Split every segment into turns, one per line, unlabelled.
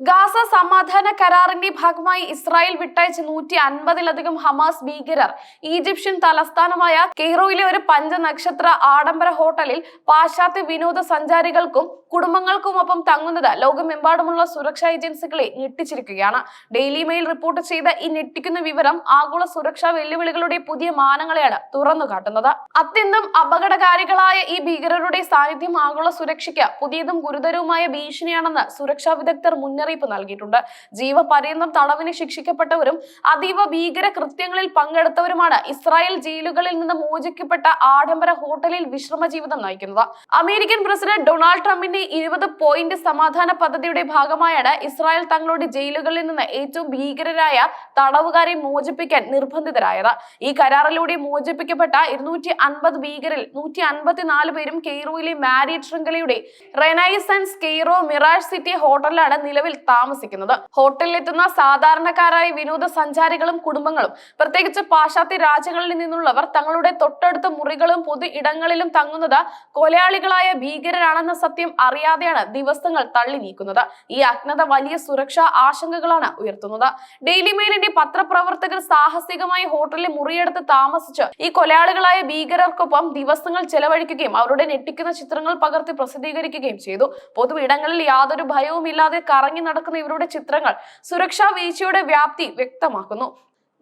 Gaza സമാധാന കരാറിന്റെ ഭാഗമായി ഇസ്രായേൽ വിട്ടയച്ച നൂറ്റി അൻപതിലധികം ഹമാസ് ഭീകരർ ഈജിപ്ഷ്യൻ തലസ്ഥാനമായ കെയ്റോയിലെ ഒരു പഞ്ചനക്ഷത്ര ആഡംബര ഹോട്ടലിൽ പാശ്ചാത്യ വിനോദസഞ്ചാരികൾക്കും കുടുംബങ്ങൾക്കുമൊപ്പം തങ്ങുന്നത് ലോകമെമ്പാടുമുള്ള സുരക്ഷാ ഏജൻസികളെ ഞെട്ടിച്ചിരിക്കുകയാണ്. ഡെയിലി മെയിൽ റിപ്പോർട്ട് ചെയ്ത ഈ ഞെട്ടിക്കുന്ന വിവരം ആഗോള സുരക്ഷാ വെല്ലുവിളികളുടെ പുതിയ മാനങ്ങളെയാണ് തുറന്നു കാട്ടുന്നത് അത്യന്തം അപകടകാരികളായ ഈ ഭീകരരുടെ സാന്നിധ്യം ആഗോള സുരക്ഷയ്ക്ക് പുതിയതും ഗുരുതരവുമായ ഭീഷണിയാണെന്ന് സുരക്ഷാ വിദഗ്ധർ മുന്നറിയിപ്പ് നൽകിയിട്ടുണ്ട്. ജീവപര്യന്തം തടവിന് ശിക്ഷിക്കപ്പെട്ടവരും അതീവ ഭീകര കൃത്യങ്ങളിൽ പങ്കെടുത്തവരുമാണ് ഇസ്രായേൽ ജയിലുകളിൽ നിന്ന് മോചിക്കപ്പെട്ട ആഡംബര ഹോട്ടലിൽ വിശ്രമ ജീവിതം നയിക്കുന്നത്. അമേരിക്കൻ പ്രസിഡന്റ് ഡൊണാൾഡ് ട്രംപിന്റെ ഇരുപത് പോയിന്റ് സമാധാന പദ്ധതിയുടെ ഭാഗമായാണ് ഇസ്രായേൽ തങ്ങളുടെ ജയിലുകളിൽ നിന്ന് ഏറ്റവും ഭീകരരായ തടവുകാരെ മോചിപ്പിക്കാൻ നിർബന്ധിതരായത്. ഈ കരാറിലൂടെ മോചിപ്പിക്കപ്പെട്ട ഇരുന്നൂറ്റി അൻപത് ഭീകരിൽ നൂറ്റി അൻപത്തിനാല് പേരും കെയ്റോയിലെ മാരിയറ്റ് ശൃംഖലയുടെ റെനൈസൻസ് കെയ്റോ മിറാഷ് സിറ്റി ഹോട്ടലിലാണ് നിലവിൽ താമസിക്കുന്നത്. ഹോട്ടലിലെത്തുന്ന സാധാരണക്കാരായ വിനോദസഞ്ചാരികളും കുടുംബങ്ങളും പ്രത്യേകിച്ച് പാശ്ചാത്യ രാജ്യങ്ങളിൽ നിന്നുള്ളവർ തങ്ങളുടെ തൊട്ടടുത്ത മുറികളും പൊതു ഇടങ്ങളിലും തങ്ങുന്നത് കൊലയാളികളായ ഭീകരരാണെന്ന സത്യം അറിയാതെയാണ് ദിവസങ്ങൾ തള്ളി നീക്കുന്നത്. ഈ അജ്ഞത വലിയ സുരക്ഷാ ആശങ്കകളാണ് ഉയർത്തുന്നത്. ഡെയിലി മെയിലിന്റെ പത്രപ്രവർത്തകർ സാഹസികമായി ഹോട്ടലിൽ മുറിയെടുത്ത് താമസിച്ച് ഈ കൊലയാളികളായ ഭീകരർക്കൊപ്പം ദിവസങ്ങൾ ചെലവഴിക്കുകയും അവരുടെ ഞെട്ടിക്കുന്ന ചിത്രങ്ങൾ പകർത്തി പ്രസിദ്ധീകരിക്കുകയും ചെയ്തു. പൊതു ഇടങ്ങളിൽ യാതൊരു ഭയവുമില്ലാതെ കറങ്ങി നടക്കുന്ന ഇവരുടെ ചിത്രങ്ങൾ സുരക്ഷാ വീഴ്ചയുടെ വ്യാപ്തി വ്യക്തമാക്കുന്നു.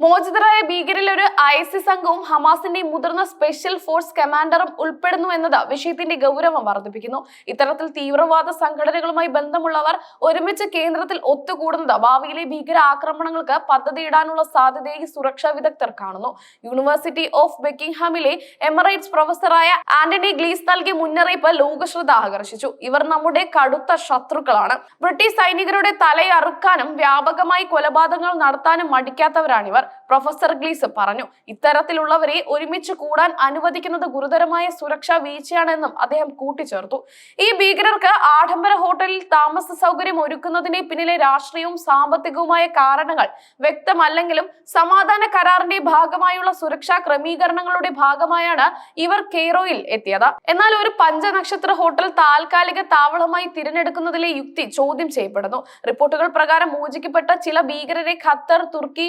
മോചിതരായ ഭീകരിൽ ഒരു ഐസിസ് അംഗവും ഹമാസിന്റെ മുതിർന്ന സ്പെഷ്യൽ ഫോഴ്സ് കമാൻഡറും ഉൾപ്പെടുന്നു എന്നത് വിഷയത്തിന്റെ ഗൗരവം വർദ്ധിപ്പിക്കുന്നു. ഇത്തരത്തിൽ തീവ്രവാദ സംഘടനകളുമായി ബന്ധമുള്ളവർ ഒരുമിച്ച് കേന്ദ്രത്തിൽ ഒത്തുകൂടുന്നത് ഭാവിയിലെ ഭീകര ആക്രമണങ്ങൾക്ക് പദ്ധതിയിടാനുള്ള സാധ്യതയെ സുരക്ഷാ വിദഗ്ധർ കാണുന്നു. യൂണിവേഴ്സിറ്റി ഓഫ് ബെക്കിംഗ്ഹാമിലെ എമറേറ്റ്സ് പ്രൊഫസറായ ആന്റണി ഗ്ലീസ് നൽകിയ മുന്നറിയിപ്പ് ലോകശ്രദ്ധ ആകർഷിച്ചു. ഇവർ നമ്മുടെ കടുത്ത ശത്രുക്കളാണ്. ബ്രിട്ടീഷ് സൈനികരുടെ തലയറുക്കാനും വ്യാപകമായി കൊലപാതകങ്ങൾ നടത്താനും മടിക്കാത്തവരാണിവർ. പ്രൊഫസർ ഗ്ലീസ് പറഞ്ഞു. ഇത്തരത്തിലുള്ളവരെ ഒരുമിച്ച് കൂടാൻ അനുവദിക്കുന്നത് ഗുരുതരമായ സുരക്ഷാ വീഴ്ചയാണെന്നും അദ്ദേഹം കൂട്ടിച്ചേർത്തു. ഈ ഭീകരർക്ക് ആഡംബര ഹോട്ടലിൽ താമസ സൗകര്യം ഒരുക്കുന്നതിന് പിന്നിലെ രാഷ്ട്രീയവും സാമ്പത്തികവുമായ കാരണങ്ങൾ വ്യക്തമല്ലെങ്കിലും സമാധാന കരാറിന്റെ ഭാഗമായുള്ള സുരക്ഷാ ക്രമീകരണങ്ങളുടെ ഭാഗമായാണ് ഇവർ കെയ്റോയിൽ എത്തിയത്. എന്നാൽ ഒരു പഞ്ചനക്ഷത്ര ഹോട്ടൽ താൽക്കാലിക താവളമായി തിരഞ്ഞെടുക്കുന്നതിലെ യുക്തി ചോദ്യം ചെയ്യപ്പെടുന്നു. റിപ്പോർട്ടുകൾ പ്രകാരം മോചിക്കപ്പെട്ട ചില ഭീകരരെ ഖത്തർ തുർക്കി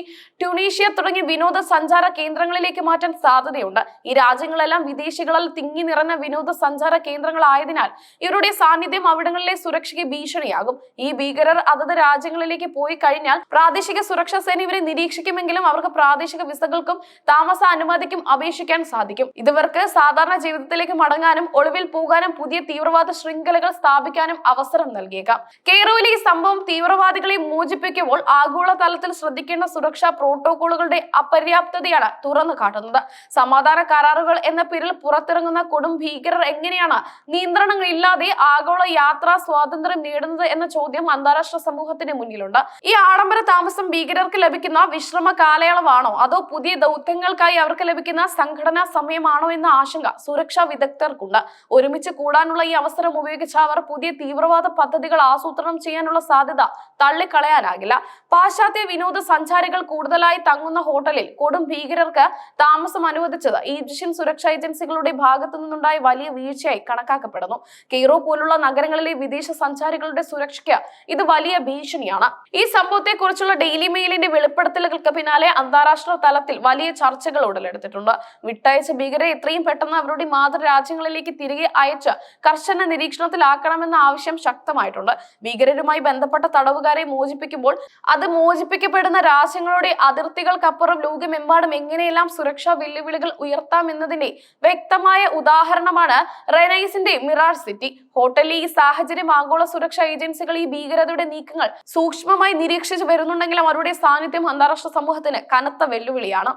ട്യൂണീഷ്യ തുടങ്ങിയ വിനോദസഞ്ചാര കേന്ദ്രങ്ങളിലേക്ക് മാറ്റാൻ സാധ്യതയുണ്ട്. ഈ രാജ്യങ്ങളെല്ലാം വിദേശികളാൽ തിങ്ങി നിറഞ്ഞ വിനോദസഞ്ചാര കേന്ദ്രങ്ങളായതിനാൽ ഇവരുടെ സാന്നിധ്യം അവിടങ്ങളിലെ സുരക്ഷയ്ക്ക് ഭീഷണിയാകും. ഈ ഭീകരർ അതത് രാജ്യങ്ങളിലേക്ക് പോയി കഴിഞ്ഞാൽ പ്രാദേശിക സുരക്ഷാ സേന ഇവരെ നിരീക്ഷിക്കുമെങ്കിലും അവർക്ക് പ്രാദേശിക വിസകൾക്കും താമസ അനുമതിക്കും അപേക്ഷിക്കാൻ സാധിക്കും. ഇതുവർക്ക് സാധാരണ ജീവിതത്തിലേക്ക് മടങ്ങാനും ഒളിവിൽ പോകാനും പുതിയ തീവ്രവാദ ശൃംഖലകൾ സ്ഥാപിക്കാനും അവസരം നൽകിയേക്കാം. കെയ്റോയിലെ ഈ സംഭവം തീവ്രവാദികളെ മോചിപ്പിക്കുമ്പോൾ ആഗോളതലത്തിൽ ശ്രദ്ധിക്കേണ്ട സുരക്ഷാ പ്രോട്ടോകോളുകളുടെ അപര്യാപ്തതയാണ് തുറന്നു കാട്ടുന്നത്. സമാധാന കരാറുകൾ എന്ന പേരിൽ പുറത്തിറങ്ങുന്ന കൊടും ഭീകരർ എങ്ങനെയാണ് നിയന്ത്രണങ്ങൾ ഇല്ലാതെ ആഗോള യാത്രാ സ്വാതന്ത്ര്യം നേടുന്നത് എന്ന ചോദ്യം അന്താരാഷ്ട്ര സമൂഹത്തിന് മുന്നിലുണ്ട്. ഈ ആഡംബര താമസം ഭീകരർക്ക് ലഭിക്കുന്ന വിശ്രമ കാലയളവാണോ? അതോ പുതിയ ദൗത്യങ്ങൾക്കായി അവർക്ക് ലഭിക്കുന്ന സംഘടനാ സമയമാണോ എന്ന ആശങ്ക സുരക്ഷാ വിദഗ്ധർക്കുണ്ട്. ഒരുമിച്ച് കൂടാനുള്ള ഈ അവസരം ഉപയോഗിച്ച് അവർ പുതിയ തീവ്രവാദ പദ്ധതികൾ ആസൂത്രണം ചെയ്യാനുള്ള സാധ്യത തള്ളിക്കളയാനാകില്ല. പാശ്ചാത്യ വിനോദ സഞ്ചാരികൾ കൂടുതലായി തങ്ങുന്ന ഹോട്ടലിൽ കൊടും ഭീകരർക്ക് താമസം അനുവദിച്ചത് ഈജിപ്ഷ്യൻ സുരക്ഷാ ഏജൻസികളുടെ ഭാഗത്തു നിന്നുണ്ടായ വലിയ വീഴ്ചയായി കണക്കാക്കപ്പെടുന്നു. കെയ്റോ പോലുള്ള നഗരങ്ങളിലെ വിദേശ സഞ്ചാരികളുടെ സുരക്ഷയ്ക്ക് ഇത് വലിയ ഭീഷണിയാണ്. ഈ സംഭവത്തെ കുറിച്ചുള്ള ഡെയിലി മെയിലിന്റെ വെളിപ്പെടുത്തലുകൾക്ക് പിന്നാലെ അന്താരാഷ്ട്ര തലത്തിൽ വലിയ ചർച്ചകൾ ഉടലെടുത്തിട്ടുണ്ട്. വിട്ടയച്ച ഭീകരെ എത്രയും പെട്ടെന്ന് അവരുടെ മാതൃരാജ്യങ്ങളിലേക്ക് തിരികെ അയച്ച് കർശന നിരീക്ഷണത്തിലാക്കണമെന്ന ആവശ്യം ശക്തമായിട്ടുണ്ട്. ഭീകരരുമായി ബന്ധപ്പെട്ട തടവുകാരെ മോചിപ്പിക്കുമ്പോൾ അത് മോചിപ്പിക്കപ്പെടുന്ന രാജ്യങ്ങളുടെ അതിർത്തികൾക്കപ്പുറം ലോകമെമ്പാടും എങ്ങനെയെല്ലാം സുരക്ഷാ വെല്ലുവിളികൾ ഉയർത്താമെന്നതിന്റെ വ്യക്തമായ ഉദാഹരണമാണ് റെനൈസിന്റെ മിറാർ സിറ്റി. ഹോട്ടലിൽ ഈ സാഹചര്യം ആഗോള സുരക്ഷാ ഏജൻസികൾ ഈ ഭീകരതയുടെ നീക്കങ്ങൾ സൂക്ഷ്മമായി നിരീക്ഷിച്ചു വരുന്നുണ്ടെങ്കിലും അവരുടെ സാന്നിധ്യം അന്താരാഷ്ട്ര സമൂഹത്തിന് കനത്ത വെല്ലുവിളിയാണ്.